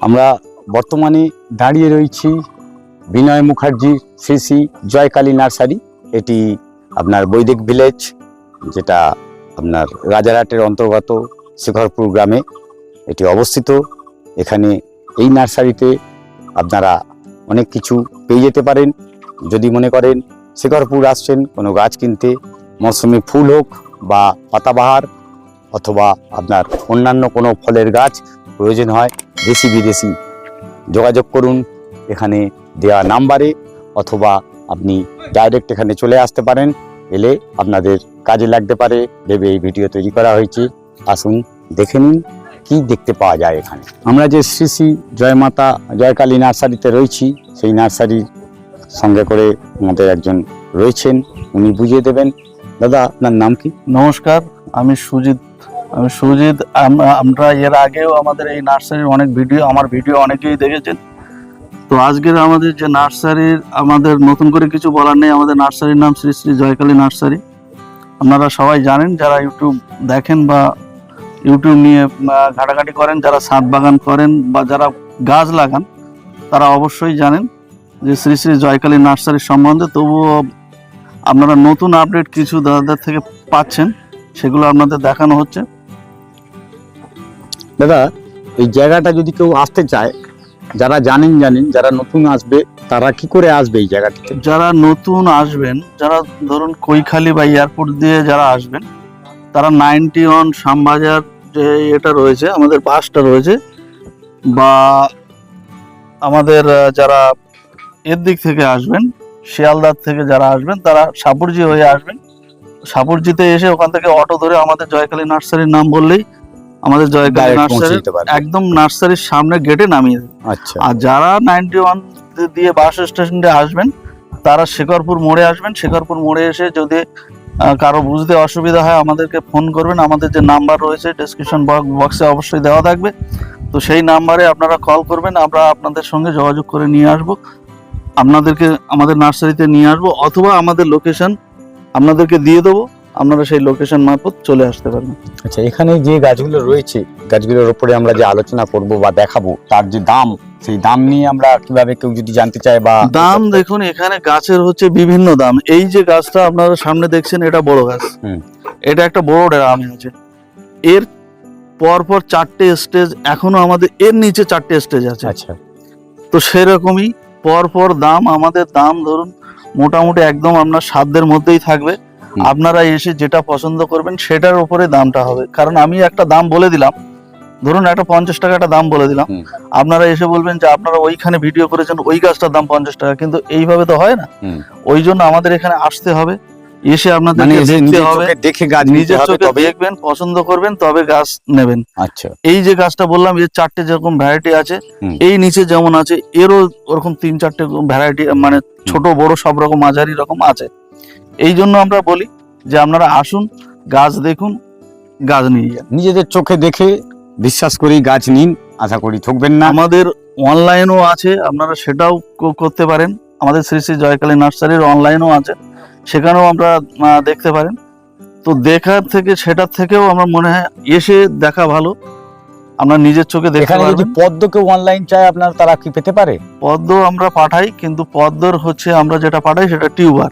আমরা বর্তমানে দাঁড়িয়ে রয়েছি বিনয় মুখার্জির শ্রী শ্রী জয়কালী নার্সারি। এটি আপনার বৈদিক ভিলেজ, যেটা আপনার রাজারহাটের অন্তর্গত শিখরপুর গ্রামে এটি অবস্থিত। এখানে এই নার্সারিতে আপনারা অনেক কিছু পেয়ে যেতে পারেন। যদি মনে করেন শিখরপুর আসছেন, কোনো গাছ কিনতে, মৌসুমি ফুল হোক বা পাতাবাহার, অথবা আপনার অন্যান্য কোনো ফলের গাছ প্রয়োজন হয় দেশি বিদেশি যোগাযোগ করুন। এখানে দেওয়া নাম্বারে অথবা আপনি ডাইরেক্ট এখানে চলে আসতে পারেন। এলে আপনাদের কাজে লাগতে পারে। ভেবে এই ভিডিও তৈরি করা হয়েছে। আসুন, দেখে নিন কি দেখতে পাওয়া যায় এখানে। আমরা যে শ্রী শ্রী জয়মাতা, জয়কালী নার্সারিতে রয়েছি, সেই নার্সারির সঙ্গে করে আমাদের একজন রয়েছেন। উনি বুঝিয়ে দেবেন। দাদা, আপনার নাম কি? নমস্কার, আমি সুজিত সুজিত, আমরা এর আগেও আমাদের এই নার্সারির অনেক ভিডিও, আমার ভিডিও অনেকেই দেখেছেন। তো আজকের আমাদের যে নার্সারির, আমাদের নতুন করে কিছু বলার নেই, আমাদের নার্সারির নাম শ্রী শ্রী জয়কালী নার্সারি। আপনারা সবাই জানেন, যারা ইউটিউব দেখেন বা ইউটিউব নিয়ে ঘাটাঘাটি করেন, যারা ছাদ বাগান করেন বা যারা গাছ লাগান, তারা অবশ্যই জানেন যে শ্রী শ্রী জয়কালী নার্সারির সম্বন্ধে। তবুও আপনারা নতুন আপডেট কিছু দাদাদের থেকে পাচ্ছেন, সেগুলো আপনাদের দেখানো হচ্ছে। দাদা, এই জায়গাটা যদি কেউ আসতে চায়, যারা জানেন জানেন, যারা নতুন আসবে, তারা কি করে আসবে এই জায়গাটিতে যারা নতুন আসবেন, যারা ধরুন কৈখালি বা এয়ারপোর্ট দিয়ে যারা আসবেন, তারা নাইনটি ওয়ান শ্যামবাজার যে এটা রয়েছে, আমাদের বাসটা রয়েছে, বা আমাদের যারা এর দিক থেকে আসবেন, শিয়ালদার থেকে যারা আসবেন, তারা সাপুরজি হয়ে আসবেন। সাপুরজিতে এসে ওখান থেকে অটো ধরে আমাদের জয়কালী নার্সারির নাম বললেই আমাদের পৌঁছে নার্সারি একদম নার্সারির সামনে গেটে নামিয়ে দেবে। আচ্ছা। আর যারা নাইনটি ওয়ান দিয়ে বাস স্টেশনে আসবেন তারা শেখরপুর মোড়ে আসবেন। শেখরপুর মোড়ে এসে যদি কারও বুঝতে অসুবিধা হয় আমাদেরকে ফোন করবেন। আমাদের যে নাম্বার রয়েছে ডিসক্রিপশন বক্সে অবশ্যই দেওয়া থাকবে। তো সেই নাম্বারে আপনারা কল করবেন। আমরা আপনাদের সঙ্গে যোগাযোগ করে নিয়ে আসব। আপনাদেরকে আমাদের নার্সারিতে নিয়ে আসব। অথবা আমাদের লোকেশন আপনাদেরকে দিয়ে দেবো। আপনারা সেই লোকেশন মারফত চলে আসতে পারবেন। আচ্ছা এখানে যে গাছগুলো রয়েছে গাছগুলোর উপরে আমরা যে আলোচনা করব বা দেখাবো তার যে দাম সেই দাম নিয়ে আমরা কীভাবে কেউ যদি জানতে চায় বা দাম দেখুন এখানে গাছের হচ্ছে বিভিন্ন দাম। এই যে গাছটা আপনারা সামনে দেখছেন এটা বড় গাছ। হুম। এটা একটা বড় ড্রাম আছে। এর পর পর চারটে স্টেজ এখনও আমাদের এর নিচে চারটে স্টেজ আছে। আচ্ছা। তো সেরকমই পর পর দাম আমাদের দাম ধরুন মোটামুটি একদম আপনার সাধ্যের মধ্যেই থাকবে। আপনারা এসে যেটা পছন্দ করবেন সেটার উপরে দামটা হবে। কারণ আমি একটা দাম বলে দিলাম। ধরুন একটা পঞ্চাশ টাকা একটা দাম বলে দিলাম। আপনারা এসে বলবেন যে আপনারা ওইখানে ভিডিও করেছেন ওই গাছটার দাম পঞ্চাশ টাকা। কিন্তু এইভাবে তো হয় না। ওই জন্য আমাদের এখানে আসতে হবে। এসে মানে হবে। চোখে দেখে গাছ নিতে নিজের চোখে দেখবেন পছন্দ করবেন তবে গাছ নেবেন। আচ্ছা। এই যে গাছটা বললাম এর চারটে যেরকম ভ্যারাইটি আছে এই নিচে যেমন আছে এরও ওরকম তিন চারটে ভ্যারাইটি মানে ছোট বড় সব রকম মাঝারি রকম আছে। এই জন্য আমরা বলি যে আপনারা আসুন গাছ দেখুন গাছ নিয়ে যান। নিজেদের চোখে দেখে বিশ্বাস করি গাছ নিন আশা করি ঠকবেন না। আমাদের অনলাইনও আছে আপনারা সেটাও করতে পারেন। আমাদের শ্রী শ্রী জয়কালী নার্সারির অনলাইনও আছে সেখানেও আমরা দেখতে পারেন। তো দেখার থেকে সেটার থেকেও আমার মনে হয় এসে দেখা ভালো। আমরা নিজের চোখে দেখতে এখানে যদি পদ্ম কেউ অনলাইন চায় আপনার তারা কি পেতে পারে? পদ্ম আমরা পাঠাই কিন্তু পদ্মর হচ্ছে আমরা যেটা পাঠাই সেটা টিউবার।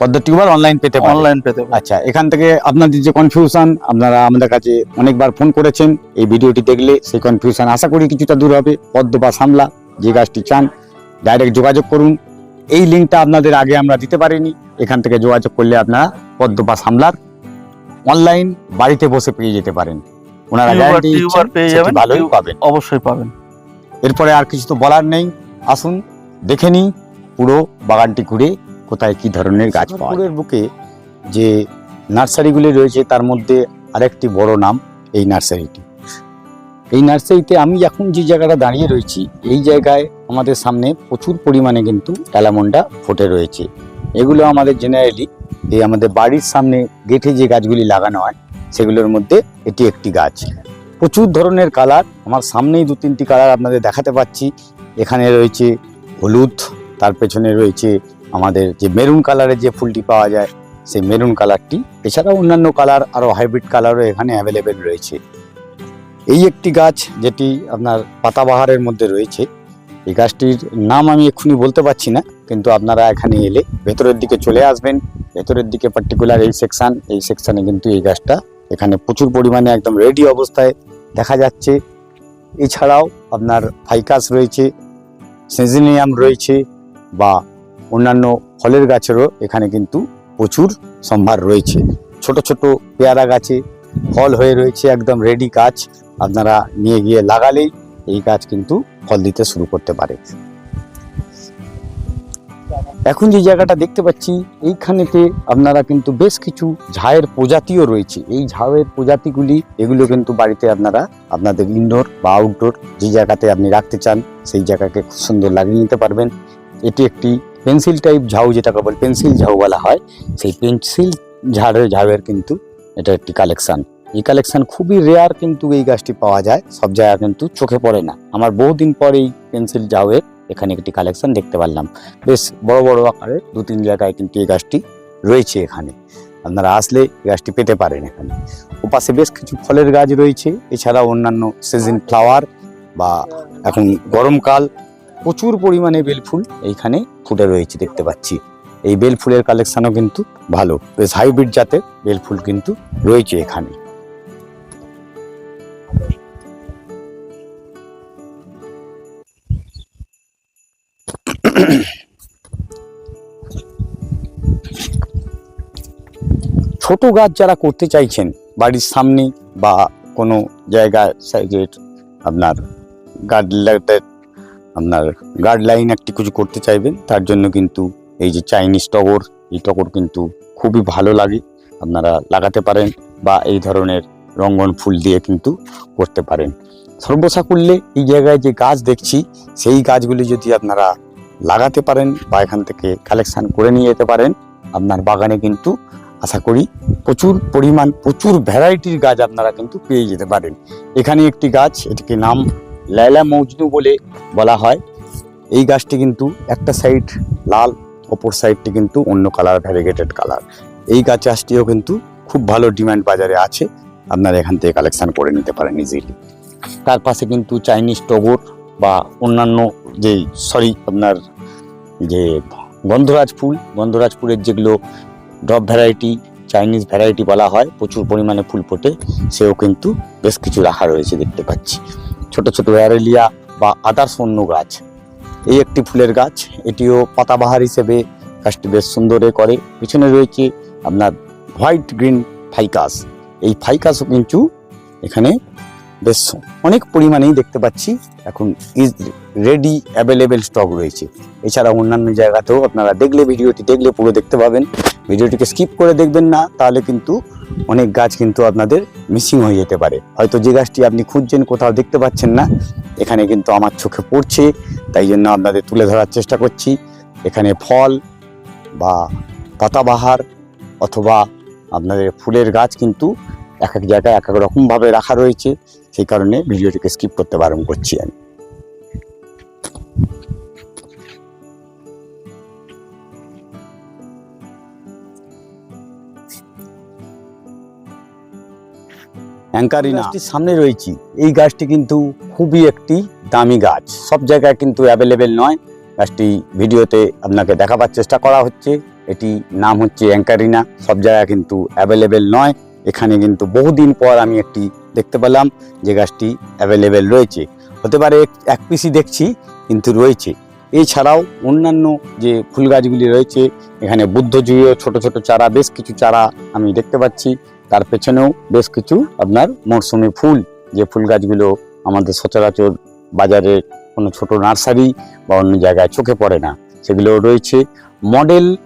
পদ্ম টিউবার অনলাইন পেতে অনলাইন পেতে আচ্ছা এখান থেকে আপনাদের যে কনফিউশন আপনারা আমাদের কাছে অনেকবার ফোন করেছেন। এই ভিডিওটি দেখলে সেই কনফিউশন আশা করি কিছুটা দূর হবে। পদ্ম বা সামলা যে গাছটি চান ডাইরেক্ট যোগাযোগ করুন। এই লিঙ্কটা আপনাদের আগে আমরা দিতে পারিনি। এখান থেকে যোগাযোগ করলে আপনারা পদ্ম বা সামলার অনলাইন বাড়িতে বসে পেয়ে যেতে পারেন। ওনারা গ্যারান্টি পেয়ে যাবেন। ভালোই পাবেন। অবশ্যই পাবেন। এরপরে আর কিছু তো বলার নেই। আসুন দেখে নিই পুরো বাগানটি ঘুরে কোথায় কি ধরনের গাছ পাওয়া বুকে যে নার্সারিগুলি রয়েছে তার মধ্যে আরেকটি বড় নাম এই নার্সারিটি। এই নার্সারিতে আমি এখন যে জায়গাটা দাঁড়িয়ে রয়েছি এই জায়গায় আমাদের সামনে প্রচুর পরিমাণে কিন্তু অ্যালামন্ডা ফুটে রয়েছে। এগুলো আমাদের জেনারেলি এই আমাদের বাড়ির সামনে গেটে যে গাছগুলি লাগানো হয় সেগুলোর মধ্যে এটি একটি গাছ। প্রচুর ধরনের কালার। আমার সামনেই দু তিনটি কালার আপনাদের দেখাতে পাচ্ছি। এখানে রয়েছে হলুদ, তার পেছনে রয়েছে আমাদের যে মেরুন কালারের যে ফুলটি পাওয়া যায়, সেই মেরুন কালারটি। এছাড়াও অন্যান্য কালার, আরও হাইব্রিড কালারও এখানে অ্যাভেলেবেল রয়েছে। এই একটি গাছ যেটি আপনার পাতাবাহারের মধ্যে রয়েছে, এই গাছটির নাম আমি এক্ষুনি বলতে পারছি না, কিন্তু আপনারা এখানে এলে ভেতরের দিকে চলে আসবেন। ভেতরের দিকে পার্টিকুলার এই সেকশন এই সেকশানে কিন্তু এই গাছটা এখানে প্রচুর পরিমাণে একদম রেডি অবস্থায় দেখা যাচ্ছে। এছাড়াও আপনার ফাইকাস রয়েছে সেজিনিয়াম রয়েছে বা অন্যান্য ফলের গাছেরও এখানে কিন্তু প্রচুর সম্ভার রয়েছে। ছোট ছোট পেয়ারা গাছে ফল হয়ে রয়েছে একদম রেডি গাছ। আপনারা নিয়ে গিয়ে লাগালেই এই গাছ কিন্তু ফল দিতে শুরু করতে পারে। এখন যে জায়গাটা দেখতে পাচ্ছি, এইখানেতে আপনারা কিন্তু বেশ কিছু ঝায়ের প্রজাতিও রয়েছে। এই ঝাউয়ের প্রজাতিগুলি, এগুলো কিন্তু বাড়িতে আপনারা আপনাদের ইনডোর বা আউটডোর যে জায়গাতে আপনি রাখতে চান, সেই জায়গাকে খুব সুন্দর লাগিয়ে নিতে পারবেন। এটি একটি পেন্সিল টাইপ ঝাউ, যেটাকে বলে পেন্সিল ঝাউ বলা হয়। সেই পেন্সিল ঝাড়ের ঝাউয়ের কিন্তু এটা একটি কালেকশন এই কালেকশন খুবই রেয়ার কিন্তু এই গাছটি পাওয়া যায়। সব জায়গায় কিন্তু চোখে পড়ে না। আমার বহুদিন পর এই পেন্সিল ঝাউয়ের এখানে একটি কালেকশন দেখতে পারলাম। বেশ বড় বড় আকারে দু তিন জায়গায় কিন্তু এই গাছটি রয়েছে এখানে। আপনারা আসলে এই গাছটি পেতে পারেন এখানে। ওপাশে বেশ কিছু ফলের গাছ রয়েছে। এছাড়া অন্যান্য সিজন ফ্লাওয়ার বা এখন গরমকাল প্রচুর পরিমাণে বেলফুল এইখানে ফুটে রয়েছে দেখতে পাচ্ছি। এই বেল ফুলের কালেকশনও কিন্তু ভালো। বেশ হাইব্রিড জাতের বেল ফুল কিন্তু রয়েছে এখানে। ছোট গাছ যারা করতে চাইছেন, বাড়ির সামনে বা কোনো জায়গায় সাইজের আপনার গার্ড আপনার গার্ডলাইন একটি কিছু করতে চাইবেন, তার জন্য কিন্তু এই যে চাইনিজ টগর এই টগর কিন্তু খুবই ভালো লাগে। আপনারা লাগাতে পারেন বা এই ধরনের রঙ্গন ফুল দিয়ে কিন্তু করতে পারেন। সর্বসাকুল্যে এই জায়গায় যে গাছ দেখছি, সেই গাছগুলি যদি আপনারা লাগাতে পারেন বা এখান থেকে কালেকশান করে নিয়ে যেতে পারেন, আপনার বাগানে কিন্তু আশা করি প্রচুর পরিমাণ, প্রচুর ভ্যারাইটির গাছ আপনারা কিন্তু পেয়ে যেতে পারেন। এখানে একটি গাছ, এটিকে নাম লাইলা মৌজনু বলে বলা হয়। এই গাছটি কিন্তু একটা সাইড লাল, অপর সাইডটি কিন্তু অন্য কালার ভ্যারিগেটেড কালার। এই গাছ চাষটিও কিন্তু খুব ভালো ডিমান্ড বাজারে আছে। আপনারা এখান থেকে কালেকশন করে নিতে পারেন ইজিলি তার পাশে কিন্তু চাইনিজ টগর বা অন্যান্য যে সরি আপনার যে গন্ধরাজ ফুল গন্ধরাজ ফুলের যেগুলো ড্রপ ভ্যারাইটি চাইনিজ ভ্যারাইটি বলা হয়, প্রচুর পরিমাণে ফুল ফোটে, সেও কিন্তু বেশ কিছু রাখা রয়েছে দেখতে পাচ্ছি। ছোট ছোট অ্যারেলিয়া বা আদার্স অন্য গাছ। এই একটি ফুলের গাছ, এটিও পাতাবাহার হিসেবে গাছটি বেশ সুন্দরে করে। পিছনে রয়েছে আপনার হোয়াইট গ্রিন ফাইকাস। এই ফাইকাসও কিন্তু এখানে বেশ অনেক পরিমাণেই দেখতে পাচ্ছি। এখন ইজ রেডি অ্যাভেলেবেল স্টক রয়েছে। এছাড়া অন্যান্য জায়গাতেও আপনারা দেখলে, ভিডিওটি দেখলে পুরো দেখতে পাবেন। ভিডিওটিকে স্কিপ করে দেখবেন না, তাহলে কিন্তু অনেক গাছ কিন্তু আপনাদের মিসিং হয়ে যেতে পারে। হয়তো যে গাছটি আপনি খুঁজছেন, কোথাও দেখতে পাচ্ছেন না। এখানে কিন্তু আমার চোখে পড়ছে, তাই জন্য আপনাদের তুলে ধরার চেষ্টা করছি। এখানে ফল বা পাতাবাহার অথবা আপনাদের ফুলের গাছ কিন্তু এক এক জায়গায় এক এক রকমভাবে রাখা রয়েছে। সেই কারণে ভিডিওটিকে স্কিপ করতে বারণ করছি আমি। সামনে রয়েছি। এই গাছটি কিন্তু খুবই একটি দামি গাছ। সব জায়গায় কিন্তু অ্যাভেলেবেল নয়। গাছটি ভিডিওতে আপনাকে দেখাবার চেষ্টা করা হচ্ছে। এটি নাম হচ্ছে অ্যাঙ্কারিনা। সব জায়গায় কিন্তু অ্যাভেলেবেল নয়। এখানে কিন্তু বহুদিন পর আমি একটি দেখতে পেলাম যে গাছটি অ্যাভেলেবেল রয়েছে। হতে পারে এক- পিসি দেখছি, কিন্তু রয়েছে। এছাড়াও অন্যান্য যে ফুল গাছগুলি রয়েছে, এখানে বুদ্ধজুয়ীয় ছোট ছোট চারা, বেশ কিছু চারা আমি দেখতে পাচ্ছি। তার পেছনেও বেশ কিছু আপনার মরশুমি ফুল, যে ফুল গাছগুলো আমাদের সচরাচর বাজারে কোনো ছোট নার্সারি বা অন্য জায়গায় চোখে পড়ে না সেগুলো রয়েছে। মডেল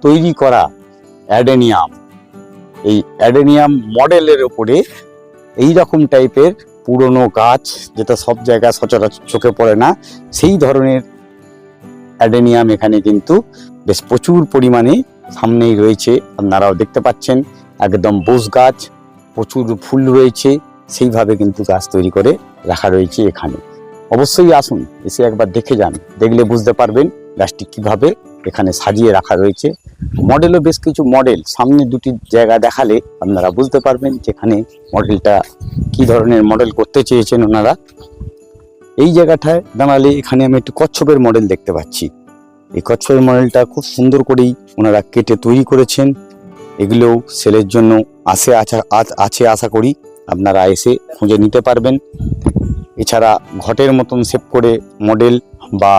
তৈরি করা অ্যাডেনিয়াম। এই অ্যাডেনিয়াম মডেলের ওপরে এই রকম টাইপের পুরনো গাছ যেটা সব জায়গায় সচরাচর চোখে পড়ে না, সেই ধরনের অ্যাডেনিয়াম এখানে কিন্তু বেশ প্রচুর পরিমাণে সামনেই রয়েছে। আপনারাও দেখতে পাচ্ছেন, একদম বোস গাছ, প্রচুর ফুল রয়েছে, সেইভাবে কিন্তু গাছ তৈরি করে রাখা রয়েছে এখানে। অবশ্যই আসুন, এসে একবার দেখে যান, দেখলে বুঝতে পারবেন গাছটি কীভাবে এখানে সাজিয়ে রাখা রয়েছে। মডেলও বেশ কিছু মডেল। সামনে দুটি জায়গা দেখালে আপনারা বুঝতে পারবেন যেখানে মডেলটা কি ধরনের মডেল করতে চেয়েছেন ওনারা। এই জায়গাটায় দাঁড়ালে এখানে আমি একটু কচ্ছপের মডেল দেখতে পাচ্ছি। এই কচ্ছপের মডেলটা খুব সুন্দর করেই ওনারা কেটে তৈরি করেছেন। এগুলোও সেলের জন্য আসে আছা আছে আশা করি আপনারা এসে খুঁজে নিতে পারবেন। এছাড়া ঘটের মতন সেভ করে মডেল বা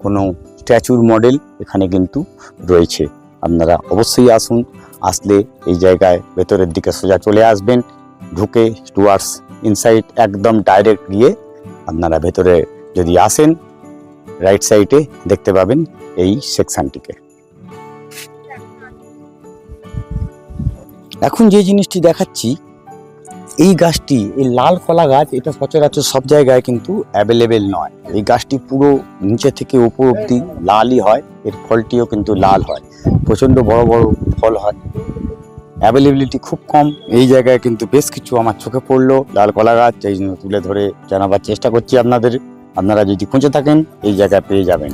কোনো স্ট্যাচুর মডেল এখানে কিন্তু রয়েছে। আপনারা অবশ্যই আসুন, আসলে এই জায়গায় ভেতরের দিকে সোজা চলে আসবেন, ঢুকে টুয়ার্ডস ইনসাইড একদম ডাইরেক্ট গিয়ে আপনারা ভেতরে যদি আসেন রাইট সাইডে দেখতে পাবেন এই সেকশনটিকে। এখন যে জিনিসটি দেখাচ্ছি এই গাছটি, এই লাল কলা গাছ, এটা সচরাচর সব জায়গায় কিন্তু অ্যাভেলেবেল নয়। এই গাছটি পুরো নিচে থেকে উপর অব্দি লালই হয়, এর ফলটিও কিন্তু লাল হয়, প্রচণ্ড বড় বড় ফল হয়। অ্যাভেলেবিলিটি খুব কম, এই জায়গায় কিন্তু বেশ কিছু আমার চোখে পড়ল লাল কলা গাছ, এই জন্য তুলে ধরে জানাবার চেষ্টা করছি আপনাদের। আপনারা যদি খুঁজে থাকেন, এই জায়গায় পেয়ে যাবেন।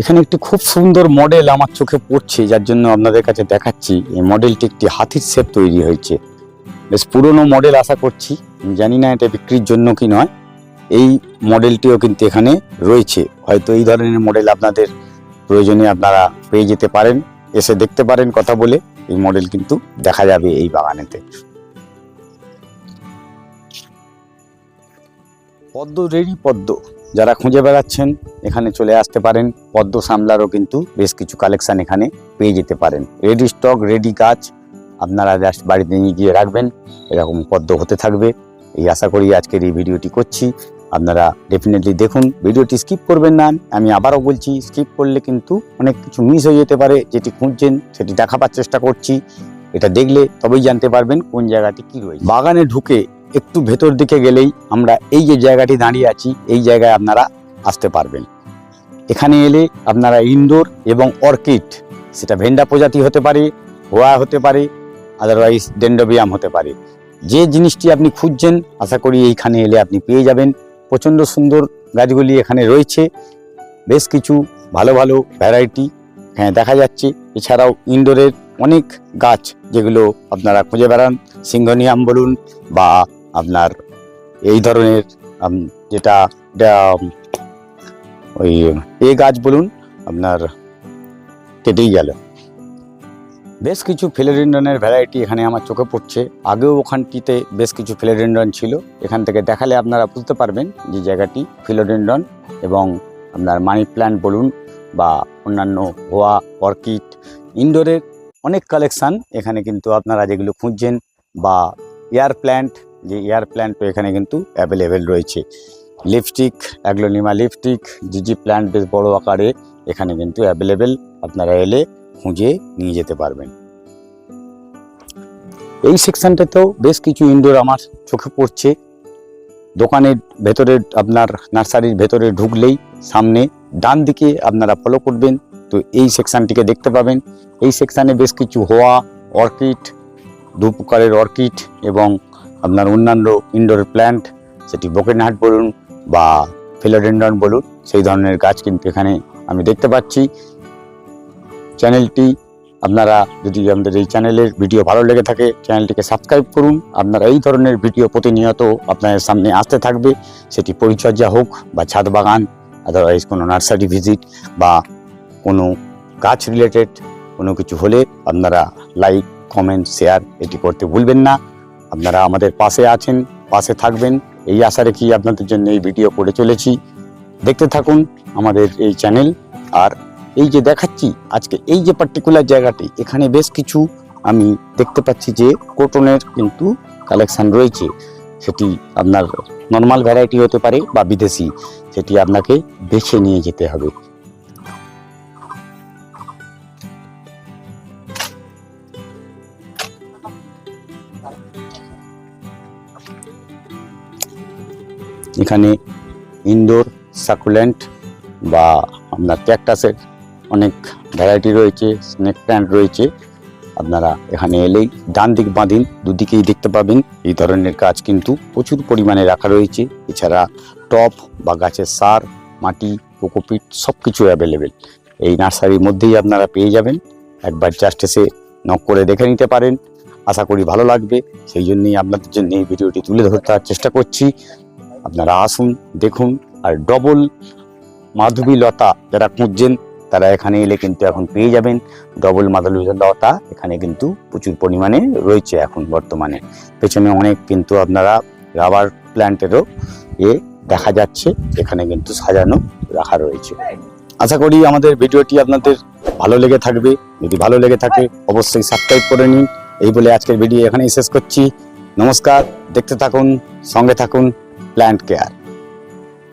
এখানে একটি খুব সুন্দর মডেল আমার চোখে পড়ছে, যার জন্য আপনাদের কাছে দেখাচ্ছি। এই মডেলটি একটি হাতির শেপ তৈরি হয়েছে। বেশ পুরনো মডেল আশা করছি জানি না এটা বিক্রির জন্য কি নয়। এই মডেলটিও কিন্তু এখানে রয়েছে। হয়তো এই ধরনের মডেল আপনাদের প্রয়োজনে আপনারা পেয়ে যেতে পারেন। এসে দেখতে পারেন, কথা বলে এই মডেল কিন্তু দেখা যাবে এই বাগানেতে। পদ্ম রেডি পদ্ম। যারা খুঁজে বেড়াচ্ছেন, এখানে চলে আসতে পারেন। পদ্ম সামলারও কিন্তু বেশ কিছু কালেকশন এখানে পেয়ে যেতে পারেন। রেডি স্টক রেডি গাছ আপনারা জাস্ট বাড়িতে নিয়ে গিয়ে রাখবেন। এরকম পদ্ম হতে থাকবে। এই আশা করি আজকের এই ভিডিওটি করছি। আপনারা ডেফিনেটলি দেখুন। ভিডিওটি স্কিপ করবেন না। আমি আবারও বলছি স্কিপ করলে কিন্তু অনেক কিছু মিস হয়ে যেতে পারে। যেটি খুঁজছেন, সেটি দেখাবার চেষ্টা করছি। এটা দেখলে তবেই জানতে পারবেন কোন জায়গাটি কি রয়েছে। বাগানে ঢুকে একটু ভেতর দিকে গেলেই আমরা এই যে জায়গাটি দাঁড়িয়ে আছি, এই জায়গায় আপনারা আসতে পারবেন। এখানে এলে আপনারা ইনডোর এবং অর্কিড, সেটা ভেন্ডা প্রজাতি হতে পারে হোয়া হতে পারে আদারওয়াইজ ডেন্ডোবিয়াম হতে পারে। যে জিনিসটি আপনি খুঁজছেন, আশা করি এইখানে এলে আপনি পেয়ে যাবেন। প্রচণ্ড সুন্দর গাছগুলি এখানে রয়েছে। বেশ কিছু ভালো ভালো ভ্যারাইটি হ্যাঁ দেখা যাচ্ছে। এছাড়াও ইনডোরের অনেক গাছ যেগুলো আপনারা খুঁজে বেড়ান। সিংহনিয়াম বলুন বা আপনার এই ধরনের যেটা ওই, এ গাছ বলুন, আপনার কেটেই গেল। বেশ কিছু ফিলোডেন্ডনের ভ্যারাইটি এখানে আমার চোখে পড়ছে। আগেও ওখানটিতে বেশ কিছু ফিলোডেন্ডন ছিল। এখান থেকে দেখালে আপনারা বুঝতে পারবেন যে জায়গাটি ফিলোডেন্ডন এবং আপনার মানি প্ল্যান্ট বলুন বা অন্যান্য হোয়া অর্কিড, ইনডোরের অনেক কালেকশান এখানে কিন্তু আপনারা যেগুলো খুঁজছেন বা এয়ার প্ল্যান্ট যে এয়ার প্ল্যান্টও এখানে কিন্তু অ্যাভেলেবেল রয়েছে। লিপস্টিক অ্যাগ্লোনিমা লিপস্টিক জিজি প্ল্যান্ট বেশ বড় আকারে এখানে কিন্তু অ্যাভেলেবেল আপনারা এলে খুঁজে নিয়ে যেতে পারবেন। এই সেকশনটাতেও বেশ কিছু ইনডোর আমার চোখে পড়ছে। দোকানের ভেতরে আপনার নার্সারির ভেতরে ঢুকলেই সামনে ডান দিকে আপনারা ফলো করবেন। তো এই সেকশনটিকে দেখতে পাবেন। এই সেকশানে বেশ কিছু হোয়া অর্কিড দু প্রকারের অর্কিড এবং আপনার অন্যান্য ইনডোর প্ল্যান্ট সেটি বোকেনহাট বলুন বা ফিলোডেন্ডন বলুন, সেই ধরনের গাছ কিন্তু এখানে আমি দেখতে পাচ্ছি। চ্যানেলটি, আপনারা যদি আমাদের এই চ্যানেলের ভিডিও ভালো লেগে থাকে, চ্যানেলটিকে সাবস্ক্রাইব করুন। আপনারা এই ধরনের ভিডিও প্রতিনিয়ত আপনাদের সামনে আসতে থাকবে। সেটি পরিচর্যা হোক বা ছাদ বাগান আদারওয়াইজ কোনো নার্সারি ভিজিট বা কোনো গাছ রিলেটেড কোনো কিছু হলে আপনারা লাইক কমেন্ট শেয়ার এটি করতে ভুলবেন না। আপনারা আমাদের পাশে আছেন, পাশে থাকবেন। এই আশা রেখেই আপনাদের জন্য এই ভিডিও করে চলেছি। দেখতে থাকুন আমাদের এই চ্যানেল। আর এই যে দেখাচ্ছি, আজকে এই যে পার্টিকুলার জায়গাটি, এখানে বেশ কিছু আমি দেখতে পাচ্ছি যে কোটনের কিন্তু কালেকশান রয়েছে। সেটি আপনার নর্মাল ভ্যারাইটি হতে পারে বা বিদেশি। সেটি আপনাকে বেছে নিয়ে যেতে হবে। এখানে ইনডোর সাকুলেন্ট বা আপনার ক্যাকটাসের অনেক ভ্যারাইটি রয়েছে স্নেক প্ল্যান্ট রয়েছে। আপনারা এখানে এলেই ডান দিক বাঁদিন, দুদিকেই দেখতে পাবেন। এই ধরনের গাছ কিন্তু প্রচুর পরিমাণে রাখা রয়েছে। এছাড়া টপ বা গাছের সার, মাটি, কোকোপিট সব কিছু অ্যাভেলেবেল এই নার্সারির মধ্যেই আপনারা পেয়ে যাবেন। একবার জাস্ট এসে নক করে দেখে নিতে পারেন। আশা করি ভালো লাগবে। সেই জন্যই আপনাদের জন্য এই ভিডিওটি তুলে ধরতে চেষ্টা করছি। আপনারা আসুন, দেখুন, আর ডবল মাধবী লতা যারা খুঁজছেন, তারা এখানে এলে কিন্তু এখন পেয়ে যাবেন। ডবল মাধবী লতা এখানে কিন্তু প্রচুর পরিমাণে রয়েছে এখন বর্তমানে। পেছনে অনেক কিন্তু আপনারা রাবার প্ল্যান্টেরও এ দেখা যাচ্ছে এখানে কিন্তু সাজানো রাখা রয়েছে। আশা করি আমাদের ভিডিওটি আপনাদের ভালো লেগে থাকবে। যদি ভালো লেগে থাকে, অবশ্যই সাবস্ক্রাইব করে নিন। এই বলে আজকের ভিডিও এখানেই শেষ করছি। নমস্কার, দেখতে থাকুন, সঙ্গে থাকুন। Plant care